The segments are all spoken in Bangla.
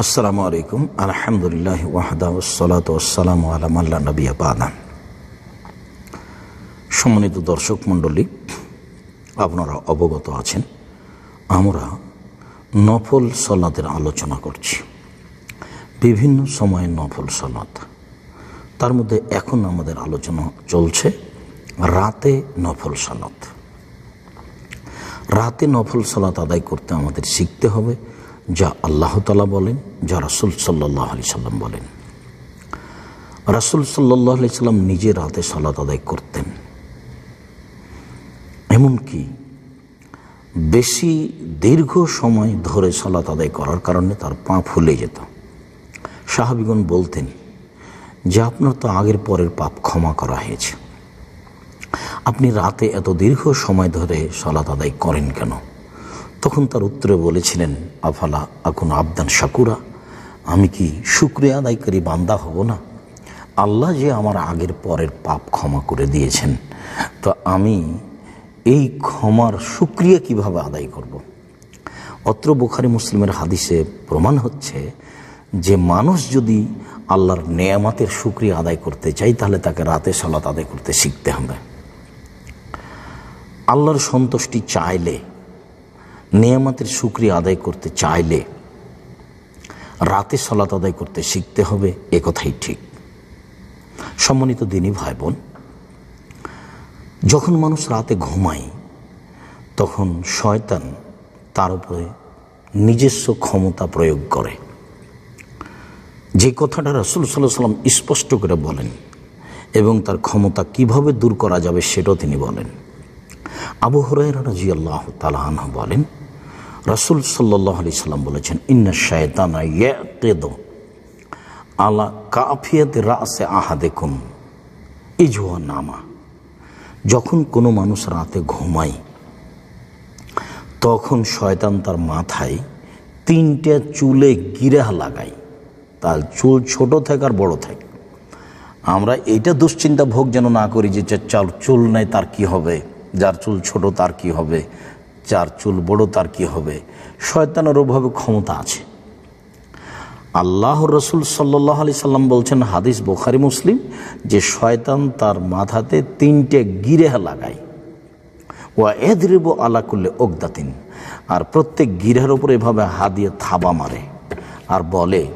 আসসালামু আলাইকুম। আলহামদুলিল্লাহ ওয়াহদা ওসালাত ওসালাম আলাম আল্লাহ নবী আবাদান সম্মানিত দর্শক মণ্ডলী, আপনারা অবগত আছেন, আমরা নফল সলাতের আলোচনা করছি। বিভিন্ন সময়ে নফল সলাত। তার মধ্যে এখন আমাদের আলোচনা চলছে রাতে নফল সলাত। রাতে নফল সালাত আদায় করতে আমাদের শিখতে হবে। যা আল্লাহ তালা বলেন, যা রাসুল সাল্লাহ আলি সাল্লাম বলেন। রাসুল সাল্লাহ আলি সাল্লাম নিজে রাতে সালাত আদায় করতেন। এমনকি বেশি দীর্ঘ সময় ধরে সালাত আদায় করার কারণে তার পা ফুলে যেত। সাহাবিগণ বলতেন, যে আপনার তো আগের পরের পাপ ক্ষমা করা হয়েছে। আপনি রাতে এত দীর্ঘ সময় ধরে সলাত আদায় করেন কেন? তখন তার উত্তরে বলেছিলেন, আফালা এখন আবদান শাকুরা? আমি কি শুক্রিয়া আদায়কারী বান্দা হব না? আল্লাহ যে আমার আগের পরের পাপ ক্ষমা করে দিয়েছেন। তো আমি এই ক্ষমার শুক্রিয়া কীভাবে আদায় করব। অত্র বুখারি মুসলিমের হাদিসে প্রমাণ হচ্ছে যে মানুষ যদি আল্লাহর নেয়ামাতের শুক্রিয়া আদায় করতে চাই তাহলে তাকে রাতে সলাত আদায় করতে শিখতে হবে। আল্লাহর সন্তুষ্টি চাইলে নিয়ামতের সুক্রিয়া আদায় করতে চাইলে রাতে সলাত আদায় করতে শিখতে হবে, এ কথাই ঠিক। সম্মানিত দিনই ভাই বোন যখন মানুষ রাতে ঘুমায়, তখন শয়তান তার উপরে নিজস্ব ক্ষমতা প্রয়োগ করে। যে কথাটা রসুল সাল্লাহ সাল্লাম স্পষ্ট করে বলেন এবং তার ক্ষমতা কীভাবে দূর করা যাবে সেটাও তিনি বলেন। আবু হরাইরা রাজি আল্লাহ তালাহ বলেন রাসুল সাল্লাহ আলি সাল্লাম বলেছেন, ইন্না শায়তানা ইয়াকেদ আলা কাফিয়াতে রাসে আহা দেখুন ইজুয়া নামা। যখন কোনো মানুষ রাতে ঘুমায়, তখন শয়তান তার মাথায় তিনটে চুলে গিরাহ লাগায়। তার চুল ছোট থাকে আর বড় থাকে। আমরা এইটা দুশ্চিন্তা ভোগ যেন না করি যে, চার চুল নেই, তার কি হবে? যার চুল ছোট, তার কি হবে? যার চুল বড়, তার কি হবে? শয়তানের ওভাবে ক্ষমতা আছে। আল্লাহ রসুল সাল্লাহ আলি সাল্লাম বলছেন, হাদিস বোখারি, মুসলিম, যে শয়তান তার মাথাতে তিনটে গিরেহা লাগায়। ও এদরিব আলা করলে ওগদাতিন আর প্রত্যেক গিরেহার উপর এভাবে হাত দিয়ে থাবা মারে আর বলে,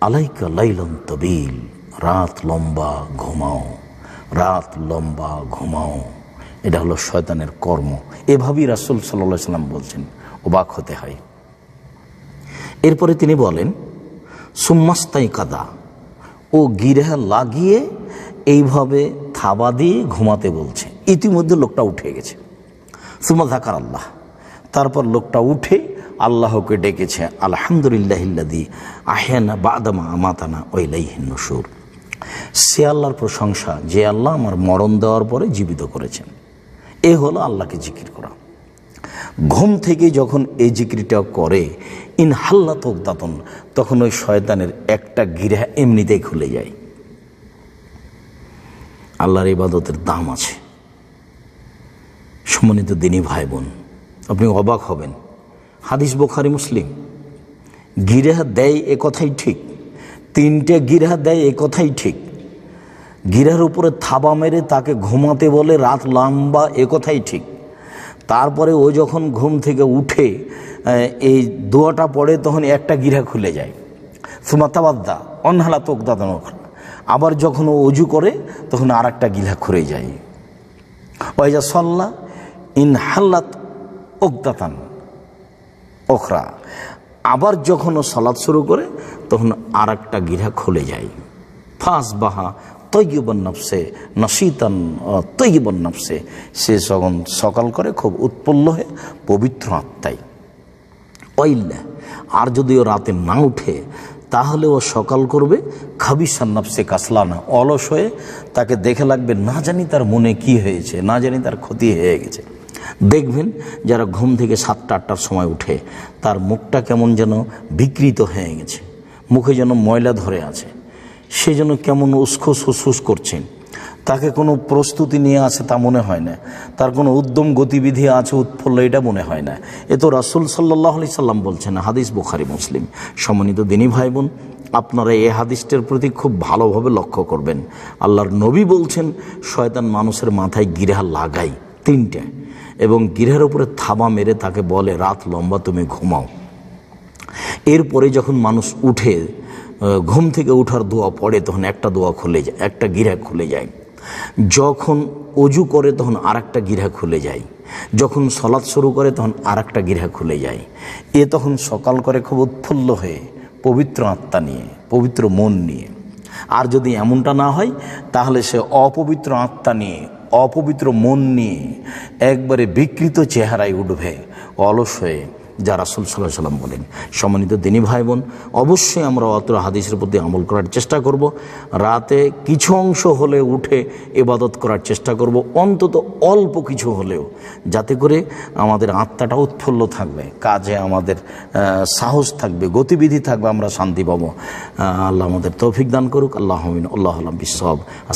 আলাইকা লাইলন তবিল, রাত লম্বা ঘুমাও, রাত লম্বা ঘুমাও। এটা হলো শয়তানের কর্ম। এভাবেই রাসুল সাল্লা সাল্লাম বলছেন, অবাক হতে হয়। এরপরে তিনি বলেন, সুম্মাস্তাই কাদা। ও গিরেহা লাগিয়ে এইভাবে থাবা দিয়ে ঘুমাতে বলছে। ইতিমধ্যে লোকটা উঠে গেছে। সুমা থাকার আল্লাহ। তারপর লোকটা উঠে আল্লাহকে ডেকেছে আলহামদুলিল্লাহিল্লাদি আহেনা বাদামা আমাতানা ওইলাইহিন নসুর সে আল্লাহর প্রশংসা, যে আল্লাহ আমার মরণ দেওয়ার পরে জীবিত করেছেন। এ হলো আল্লাহকে জিকির করা। ঘুম থেকে যখন এই জিকিরটা করে, ইন হাল্লা তোকদাতন তখন ওই শয়তানের একটা গিরা এমনিতেই খুলে যায়। আল্লাহর ইবাদতের দাম আছে। সম্মানিত দিনী ভাই বোন আপনি অবাক হবেন। হাদিস বোখারি, মুসলিম। গিরাহা দেয় এ কথাই ঠিক, তিনটে গিরাহা দেয় এ কথাই ঠিক। গিরার উপরে থাবা মেরে তাকে ঘুমাতে বলে রাত লম্বা, এ কথাই ঠিক। তারপরে ও যখন ঘুম থেকে উঠে এই দোয়াটা পড়ে, তখন একটা গিরা খুলে যায়। সুমাতাবাদ্দা অনহালা তোক দাদা আবার যখন ও অজু করে, তখন আর একটা গিলা খুলে যায়। ওই যা সল্লা ইন হাল্লাত ওকদাতান ওখরা। আবার যখন ও সলাদ শুরু করে, তখন আর একটা গিরা খুলে যায়। ফাঁস বাহা তৈবন নফসে, নসিতান তৈবন নফসে। সে যখন সকাল করে খুব উৎপন্ন হয়ে পবিত্র আত্মাই ওইল্লা আর যদি ও রাতে না উঠে, তাহলে ও সকাল করবে খাবিসান নফসে কাসলানা, অলস হয়ে তাকে দেখে লাগবে, না জানি তার মনে কি হয়েছে, না জানি তার ক্ষতি হয়ে গেছে। দেখবেন যারা ঘুম থেকে সাতটা, আটটার সময় উঠে, তার মুখটা কেমন যেন বিকৃত হয়ে গেছে। মুখে যেন ময়লা ধরে আছে। সে যেন কেমন উসখুস হুসফুস করছেন তাকে কোনো প্রস্তুতি নিয়ে আছে তা মনে হয় না। তার কোনো উদ্যম গতিবিধি আছে, উৎফুল্ল এটা মনে হয় না। এ তো রাসুল সাল্লাহ আলি সাল্লাম বলছেন, হাদিস বুখারি, মুসলিম। সম্মানিত দিনী ভাই বোন, আপনারা এই হাদিসটার প্রতি খুব ভালোভাবে লক্ষ্য করবেন। আল্লাহর নবী বলছেন, শয়তান মানুষের মাথায় গিরা লাগাই তিনটে এবং গিরের উপরে থাবা মেরে তাকে বলে, রাত লম্বা, তুমি ঘুমাও। এরপরে যখন মানুষ উঠে ঘুম থেকে উঠার দোয়া পড়ে তখন একটা দোয়া খুলে যায়, একটা গিরা খুলে যায়। যখন অজু করে তখন আর একটা গিরা খুলে যায়। যখন সলাৎ শুরু করে তখন আর একটা গিরা খুলে যায়। এ তখন সকাল করে খুব উৎফুল্ল হয়ে, পবিত্র আত্মা নিয়ে, পবিত্র মন নিয়ে। আর যদি এমনটা না হয়, তাহলে সে অপবিত্র আত্মা নিয়ে, অপবিত্র মন নিয়ে একবারে বিকৃত চেহারায় উঠবে, অলস হয়ে যা রাসুল সাল্লাহ সাল্লাম বলেন। সম্মানিত দিনী ভাই বোন অবশ্যই আমরা অত হাদিসের প্রতি আমল করার চেষ্টা করব। রাতে কিছু অংশ হলে উঠে এবাদত করার চেষ্টা করব, অন্তত অল্প কিছু হলেও, যাতে করে আমাদের আত্মাটা উৎফুল্ল থাকবে, কাজে আমাদের সাহস থাকবে, গতিবিধি থাকবে, আমরা শান্তি পাবো। আল্লাহ আমাদের তৌফিক দান করুক, আল্লাহ আল্লাহ আলম বিসব